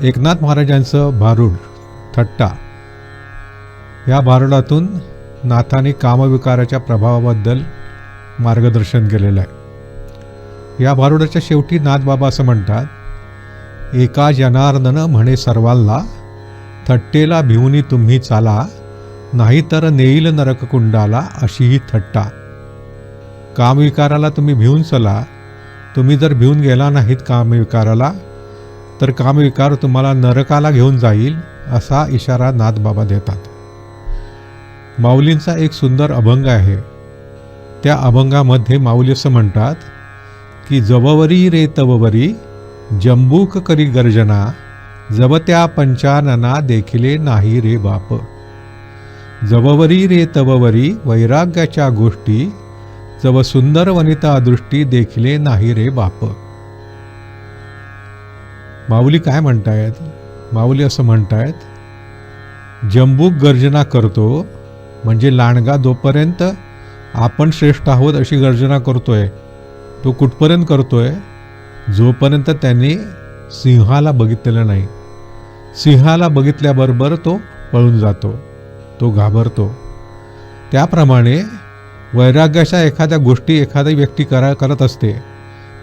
एकनाथ महाराजांचं भारूड थट्टा. या भारुडातून नाथाने कामविकाराच्या प्रभावाबद्दल मार्गदर्शन केलेलं आहे. या भारुडाच्या शेवटी नाथबाबा असं म्हणतात एका जनार्दन म्हणे सर्वांना थट्टेला भिवनी तुम्ही चाला नाहीतर नेईल नरककुंडाला अशी ही थट्टा. कामविकाराला तुम्ही भिवून चला तुम्ही जर भिवून गेला नाहीत कामविकाराला तर कामविकार तुम्हाला नरकाला घेऊन जाईल असा इशारा नाथबाबा देतात. माऊलींचा एक सुंदर अभंग आहे. त्या अभंगामध्ये माऊली असं म्हणतात की जववरी रे तववरी जंबूक करी गर्जना जबत्या पंचानना देखिले नाही रे बाप. जववरी रे तववरी वैराग्याच्या गोष्टी जव सुंदर वनिता दृष्टी देखिले नाही रे बाप. माऊली काय म्हणतायत? माऊली असं म्हणतायत जंबूक गर्जना करतो म्हणजे लांडगा जोपर्यंत आपण श्रेष्ठ आहोत अशी गर्जना करतोय तो कुठपर्यंत करतोय? जोपर्यंत त्यांनी सिंहाला बघितलेलं नाही. सिंहाला बघितल्याबरोबर तो पळून जातो तो घाबरतो. त्याप्रमाणे वैराग्याच्या एखाद्या गोष्टी एखादी व्यक्ती करा करत असते.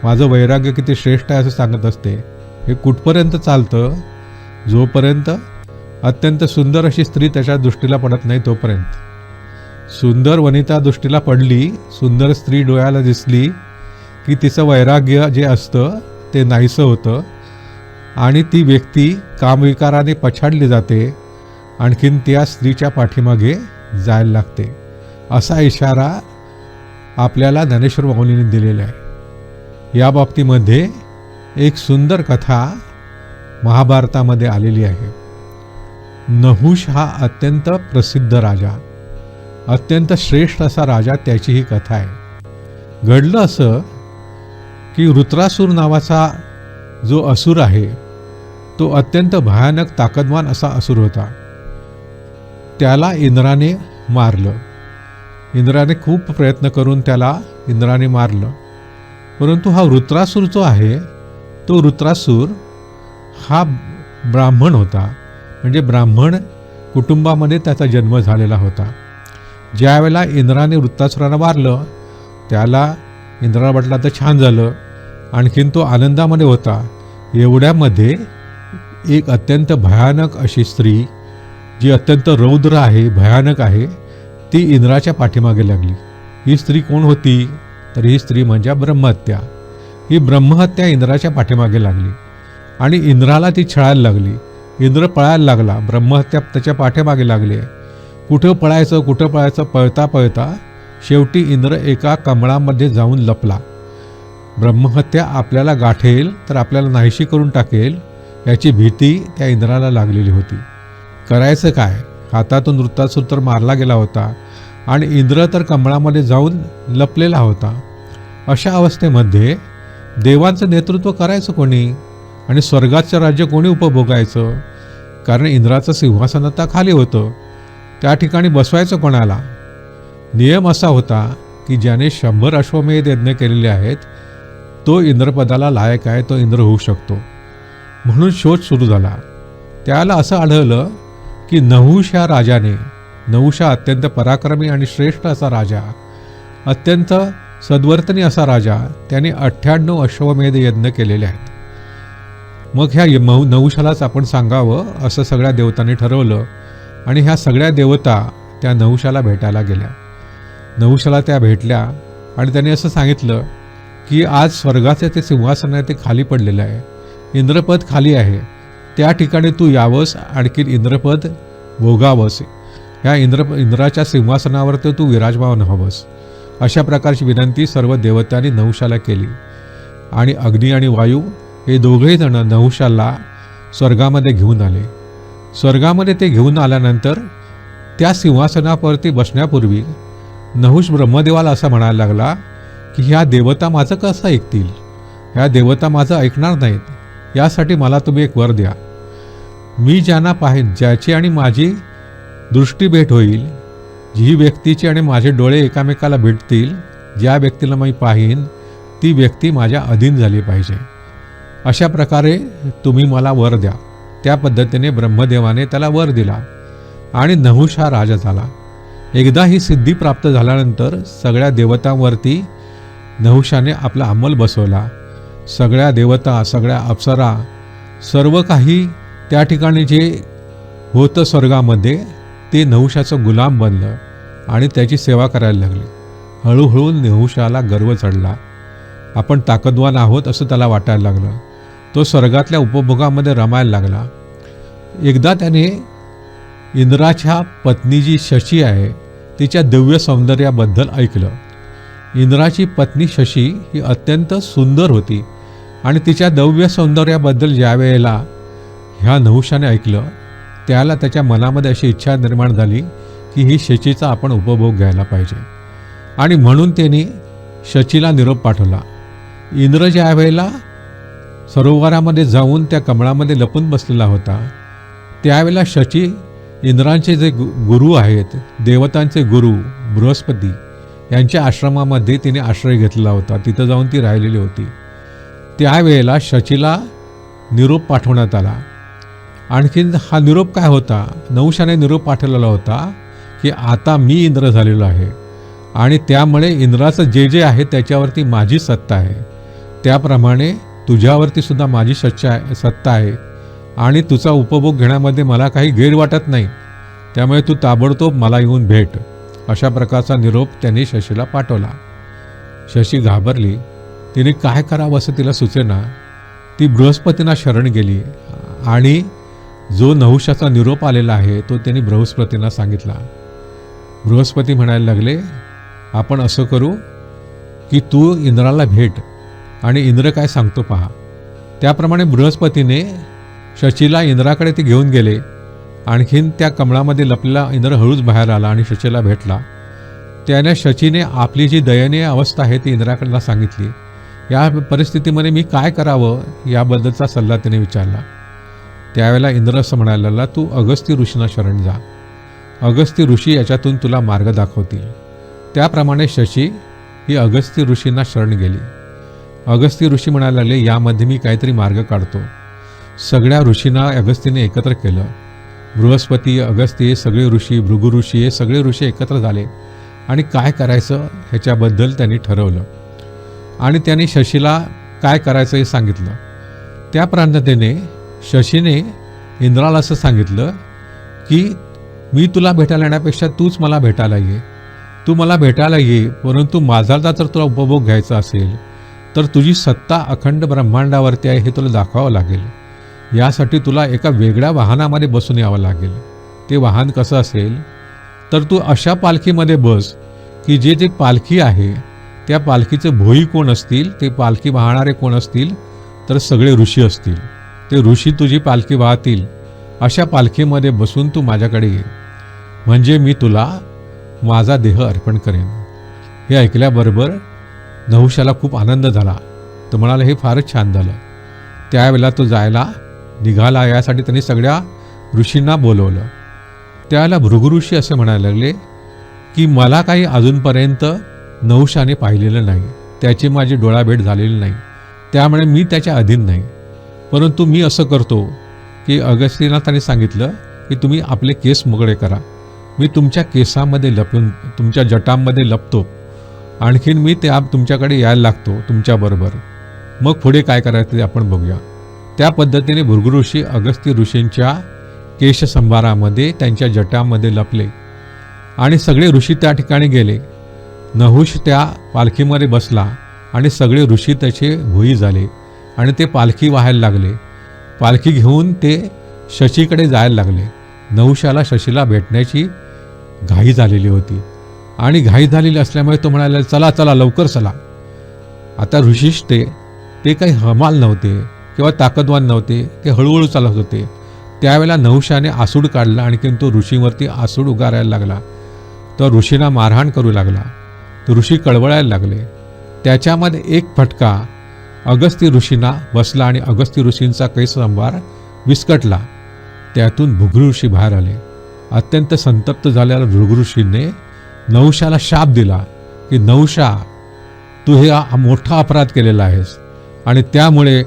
माझं वैराग्य किती श्रेष्ठ आहे असं सांगत असते. हे कुठपर्यंत चालतं? जोपर्यंत अत्यंत सुंदर अशी स्त्री त्याच्या दृष्टीला पडत नाही तोपर्यंत. सुंदर वनिता दृष्टीला पडली सुंदर स्त्री डोळ्याला दिसली की तिचं वैराग्य जे असतं ते नाहीसं होतं आणि ती व्यक्ती कामविकाराने पछाडली जाते आणखीन त्या स्त्रीच्या पाठीमागे जायला लागते. असा इशारा आपल्याला ज्ञानेश्वर माऊलीने दिलेला आहे. या बाबतीमध्ये एक सुंदर कथा महाभारतामध्ये आलेली आहे. नहुष हा अत्यंत प्रसिद्ध राजा. अत्यंत श्रेष्ठ असा राजा त्याची ही कथा आहे. घडलं असं की वृत्रासूर नावाचा जो असुर आहे तो अत्यंत भयानक ताकदवान असा असुर होता. त्याला इंद्राने मारलं. इंद्राने खूप प्रयत्न करून त्याला इंद्राने मारलं. परंतु हा वृत्रासूर जो आहे तो वृत्रासूर हा ब्राह्मण होता. म्हणजे ब्राह्मण कुटुंबामध्ये त्याचा जन्म झालेला होता. ज्यावेळेला इंद्राने वृत्तासुराला मारलं त्याला इंद्राला वाटलं तर छान झालं. आणखीन तो आनंदामध्ये होता. एवढ्यामध्ये एक अत्यंत भयानक अशी स्त्री जी अत्यंत रौद्र आहे भयानक आहे ती इंद्राच्या पाठीमागे लागली. ही स्त्री कोण होती? तर ही स्त्री म्हणजे ब्रह्महत्या. ही ब्रह्महत्या इंद्राच्या पाठीमागे लागली. आणि इंद्राला ती छळायला लागली. इंद्र पळायला लागला. ब्रह्महत्या त्याच्या पाठीमागे लागली. आहे कुठं पळायचं कुठं पळायचं पळता पळता शेवटी इंद्र एका कमळामध्ये जाऊन लपला. ब्रह्महत्या आपल्याला गाठेल तर आपल्याला नाहीशी करून टाकेल याची भीती त्या इंद्राला लागलेली होती. करायचं काय? हातातून वृत्तासूर तर मारला गेला होता. आणि इंद्र तर कमळामध्ये जाऊन लपलेला होता. अशा अवस्थेमध्ये देवांचं नेतृत्व करायचं कोणी? आणि स्वर्गाचं राज्य कोणी उपभोगायचं? कारण इंद्राचं सिंहासन आता खाली होतं. त्या ठिकाणी बसवायचं कोणाला? नियम असा होता की ज्याने शंभर अश्वमेध यज्ञ केलेले आहेत तो इंद्रपदाला लायक आहे तो इंद्र होऊ शकतो. म्हणून शोध सुरू झाला. त्याला असं आढळलं की नहुष ह्या राजाने नहुष हा अत्यंत पराक्रमी आणि श्रेष्ठ असा राजा अत्यंत सद्वर्तनी असा राजा त्याने अठ्ठ्याण्णव अश्वमेध यज्ञ केलेले आहेत. मग ह्या मऊ नहुशालाच आपण सांगावं असं सगळ्या देवतांनी ठरवलं आणि ह्या सगळ्या देवता त्या नहुशाला भेटायला गेल्या. नहुशाला त्या भेटल्या आणि त्याने असं सांगितलं की आज स्वर्गाचे ते सिंहासन आहे ते खाली पडलेलं आहे. इंद्रपद खाली आहे. त्या ठिकाणी तू यावंस आणखी इंद्रपद भोगावंस. ह्या इंद्र इंद्राच्या सिंहासनावर ते तू विराजमान व्हावंस. अशा प्रकारची विनंती सर्व देवतांनी नहुशाला केली. आणि अग्नी आणि वायू हे दोघेही जण नहुशाला स्वर्गामध्ये घेऊन आले. स्वर्गामध्ये ते घेऊन आल्यानंतर त्या सिंहासनावरती बसण्यापूर्वी नहुष ब्रह्मदेवाला असं म्हणायला लागला की ह्या देवता माझं कसं ऐकतील? ह्या देवता माझं ऐकणार नाहीत. यासाठी मला तुम्ही एक वर द्या. मी ज्यांना पाहेन ज्याची आणि माझी दृष्टी भेट होईल जी व्यक्तीची आणि माझे डोळे एकामेकाला भेटतील ज्या व्यक्तीला मी पाहीन ती व्यक्ती माझ्या अधीन झाली पाहिजे. अशा प्रकारे तुम्ही मला वर द्या. त्या पद्धतीने ब्रह्मदेवाने त्याला वर दिला आणि नहुष हा राजा झाला. एकदा ही सिद्धी प्राप्त झाल्यानंतर सगळ्या देवतांवरती नहुषाने आपला अंमल बसवला. सगळ्या देवता सगळ्या अप्सरा सर्व काही त्या ठिकाणी जे होतं स्वर्गामध्ये ते नहुषाचं गुलाम बनलं. आणि त्याची सेवा करायला लागली. हळूहळू नेहुशाला गर्व चढला. आपण ताकदवान आहोत असं त्याला वाटायला लागलं. तो स्वर्गातल्या उपभोगामध्ये रमायला लागला. एकदा त्याने इंद्राच्या पत्नी जी शशी आहे तिच्या दिव्य सौंदर्याबद्दल ऐकलं. इंद्राची पत्नी शशी ही अत्यंत सुंदर होती आणि तिच्या दव्य सौंदर्याबद्दल ज्या वेळेला ह्या नहुषाने ऐकलं त्याला त्याच्या मनामध्ये अशी इच्छा निर्माण झाली की ही शचीचा आपण उपभोग घ्यायला पाहिजे. आणि म्हणून त्यांनी शचीला निरोप पाठवला. इंद्र ज्या वेळेला सरोवरामध्ये जाऊन त्या कमळामध्ये लपून बसलेला होता त्यावेळेला शची इंद्रांचे जे गु गुरु आहेत देवतांचे गुरु बृहस्पती यांच्या आश्रमामध्ये तिने आश्रय घेतलेला होता. तिथं जाऊन ती राहिलेली होती. त्यावेळेला शचीला निरोप पाठवण्यात आला. आणखीन हा निरोप काय होता? नवशाने निरोप पाठवलेला होता. की आता मी इंद्र झालेलो आहे. आणि त्यामुळे इंद्राचं जे जे आहे त्याच्यावरती माझी सत्ता आहे. त्याप्रमाणे तुझ्यावरती सुद्धा माझी सच्चा आहे सत्ता आहे. आणि तुझा उपभोग घेण्यामध्ये मला काही गैर वाटत नाही. त्यामुळे तू ताबडतोब मला येऊन भेट. अशा प्रकारचा निरोप त्यांनी शशीला पाठवला. शशी घाबरली. तिने काय करावं असं तिला सुचेना. ती बृहस्पतींना शरण गेली. आणि जो नहुषाचा निरोप आलेला आहे तो त्यांनी बृहस्पतींना सांगितला. बृहस्पती म्हणायला लागले आपण असं करू की तू इंद्राला भेट आणि इंद्र काय सांगतो पहा. त्याप्रमाणे बृहस्पतीने शचीला इंद्राकडे ते घेऊन गेले. आणखीन त्या कमळामध्ये लपलेला इंद्र हळूच बाहेर आला आणि शचीला भेटला. त्याने शचीने आपली जी दयनीय अवस्था आहे ती इंद्राकडला सांगितली. या परिस्थितीमध्ये मी काय करावं याबद्दलचा सल्ला तिने विचारला. त्यावेळेला इंद्र असं म्हणायला लागला तू अगस्ती ऋषीना शरण जा. अगस्त्य ऋषी याच्यातून तुला मार्ग दाखवतील. त्याप्रमाणे शशी ही अगस्त्य ऋषींना शरण गेली. अगस्त्य ऋषी म्हणायला लागले यामध्ये मी काहीतरी मार्ग काढतो. सगळ्या ऋषींना अगस्तीने एकत्र केलं. बृहस्पती अगस्ती सगळे ऋषी भृगु ऋषी हे सगळे ऋषी एकत्र झाले आणि काय करायचं ह्याच्याबद्दल त्यांनी ठरवलं. आणि त्यांनी शशीला काय करायचं हे सांगितलं. त्या प्रांततेने शशीने इंद्राला असं सांगितलं की मी तुला भेटायला येण्यापेक्षा तूच मला भेटायला ये. तू मला भेटायला ये परंतु माझा जर तुला उपभोग घ्यायचा असेल तर तुझी सत्ता अखंड ब्रह्मांडावरती आहे हे तुला दाखवावं लागेल. यासाठी तुला एका वेगळ्या वाहनामध्ये बसून यावं लागेल. ते वाहन कसं असेल? तर तू अशा पालखीमध्ये बस की जे जे पालखी आहे त्या पालखीचे भोई कोण असतील ते पालखी वाहणारे कोण असतील तर सगळे ऋषी असतील. ते ऋषी तुझी पालखी वाहतील. अशा पालखीमध्ये बसून तू माझ्याकडे ये. म्हणजे मी तुला माझा देह अर्पण करेन. हे ऐकल्याबरोबर नहुशाला खूप आनंद झाला. तो म्हणाला हे फारच छान झालं. त्यावेळेला तो जायला निघाला यासाठी त्यांनी सगळ्या ऋषींना बोलवलं. त्यावेळेला भृगुऋषी असे म्हणायला लागले की मला काही अजूनपर्यंत नहुशाने पाहिलेलं नाही. त्याची माझी डोळाभेट झालेली नाही. त्यामुळे मी त्याच्या अधीन नाही. परंतु मी असं करतो की अगस्तीनाथाने सांगितलं की तुम्ही आपले केस मोकळे करा. मी तुमच्या केसामध्ये लपून तुमच्या जटांमध्ये लपतो. आणखीन मी त्या तुमच्याकडे यायला लागतो तुमच्याबरोबर मग पुढे काय करायचं ते आपण बघूया. त्या पद्धतीने भृगु ऋषी अगस्ती ऋषींच्या केशसंभारामध्ये त्यांच्या जटामध्ये लपले. आणि सगळे ऋषी त्या ठिकाणी गेले. नहुष त्या पालखीमध्ये बसला आणि सगळे ऋषी त्याचे भुई झाले आणि ते पालखी व्हायला लागले. पालखी घेऊन ते शशीकडे जायला लागले. नहुषाला शशीला भेटण्याची घाई झालेली होती. आणि घाई झालेली असल्यामुळे तो म्हणाला चला चला लवकर चला. आता ऋषीश ते काही हमाल नव्हते किंवा ताकदवान नव्हते ते हळूहळू चालत होते. त्यावेळेला नहुशाने आसूड काढला आणखीन तो ऋषीवरती आसूड उगारायला लागला. तर ऋषींना मारहाण करू लागला. तो ऋषी कळवळायला लागले. त्याच्यामध्ये एक फटका अगस्ती ऋषींना बसला आणि अगस्ती ऋषींचा कैसंभार विस्कटला. त्यातून भुगरी ऋषी बाहेर आले. अत्यंत संतप्त झालेल्या भृगऋषीने नवशाला शाप दिला की नवशा तू हे मोठा अपराध केलेला आहेस आणि त्यामुळे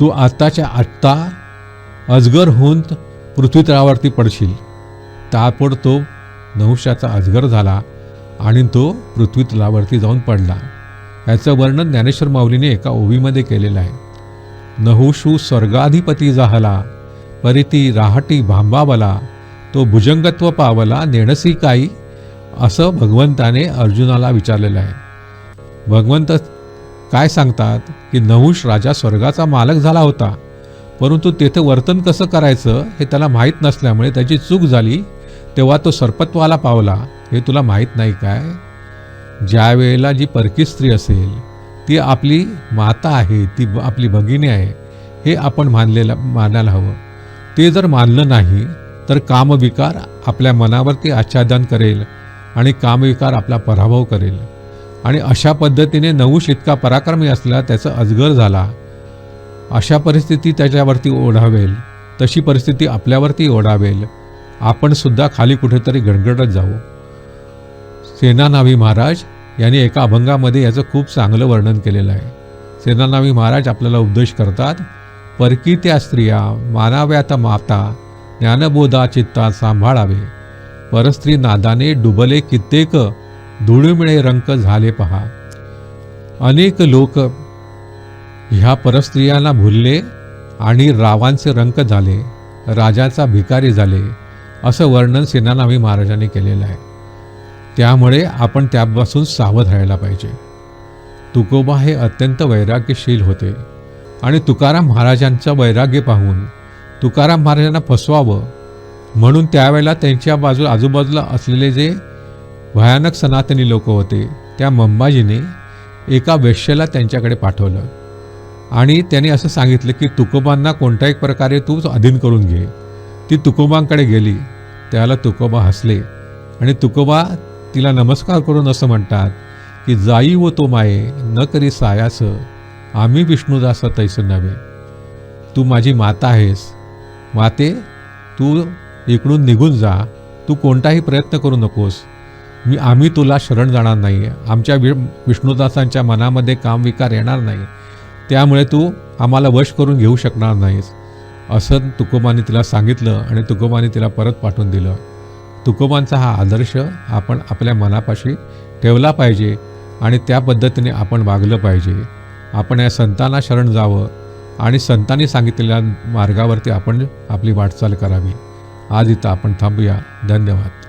तू आत्ताच्या आत्ता अजगर होऊन पृथ्वीतळावरती पडशील. तापड तो नहुशाचा अजगर झाला आणि तो पृथ्वीतलावरती जाऊन पडला. याचं वर्णन ज्ञानेश्वर माऊलीने एका ओवीमध्ये केलेलं आहे. नहुषू स्वर्गाधिपती जाहला परिती राहटी भांबावला तो भुजंगत्व पावला नेणसी काही असं भगवंताने अर्जुनाला विचारलेलं आहे. भगवंत काय सांगतात की नहुष राजा स्वर्गाचा मालक झाला होता परंतु तेथे वर्तन कसं करायचं हे त्याला माहीत नसल्यामुळे त्याची चूक झाली तेव्हा तो सर्पत्वाला पावला. हे तुला माहीत नाही काय? ज्या वेळेला जी परकी स्त्री असेल ती आपली माता आहे ती आपली भगिनी आहे हे आपण मानलेलं मानायला हवं. ते जर मानलं नाही तर कामविकार आपल्या मनावरती आच्छादन करेल आणि कामविकार आपला पराभव करेल. आणि अशा पद्धतीने नवूश इतका पराक्रमी असला त्याचा अजगर झाला. अशा परिस्थिती त्याच्यावरती ओढावेल तशी परिस्थिती आपल्यावरती ओढावेल. आपण सुद्धा खाली कुठेतरी गणगडत जाऊ. सेनानावी महाराज यांनी एका अभंगामध्ये याचं खूप चांगलं वर्णन केलेलं आहे. सेनानावी महाराज आपल्याला उपदेश करतात परकी त्या स्त्रिया मानाव्यात माता ज्ञानबोधा चित्ता सांभाळावे. परस्त्री नादाने डुबले कित्येक धुळमिळे रंक झाले पहा. अनेक लोक ह्या परस्त्रियांना भुलले आणि रावांचे रंक झाले राजाचा भिकारी झाले असं वर्णन सेनानामी महाराजांनी केलेलं आहे. त्यामुळे आपण त्यापासून सावध राहायला पाहिजे. तुकोबा हे अत्यंत वैराग्यशील होते आणि तुकाराम महाराजांचं वैराग्य पाहून तुकाराम महाराजांना फसवावं. म्हणून त्यावेळेला त्यांच्या बाजू आजूबाजूला असलेले जे भयानक सनातनी लोक होते त्या मंबाजीने एका वेश्याला त्यांच्याकडे पाठवलं. आणि त्याने असं सांगितलं की तुकोबांना कोणत्याही प्रकारे तू अधीन करून घे. ती तुकोबांकडे गेली. त्याला तुकोबा हसले. आणि तुकोबा तिला नमस्कार करून असं म्हणतात की जाई व तो माये न करी सायास. आम्ही विष्णुदास तैस नव्हे. तू माझी माता आहेस. माते तू इकडून निघून जा. तू कोणताही प्रयत्न करू नकोस. मी आम्ही तुला शरण जाणार नाही. आमच्या वि विष्णुदासांच्या मनामध्ये कामविकार येणार नाही. त्यामुळे तू आम्हाला वश करून घेऊ शकणार नाहीस. असं तुकोबाने तिला सांगितलं आणि तुकोबाने तिला परत पाठवून दिलं. तुकोबांचा हा आदर्श आपण आपल्या मनापाशी ठेवला पाहिजे आणि त्या पद्धतीने आपण वागलं पाहिजे. आपण या संतांना शरण जावं. आणि संतांनी सांगितलेल्या मार्गावरती आपण आपली वाटचाल करावी. आज इथं आपण थांबूया. धन्यवाद.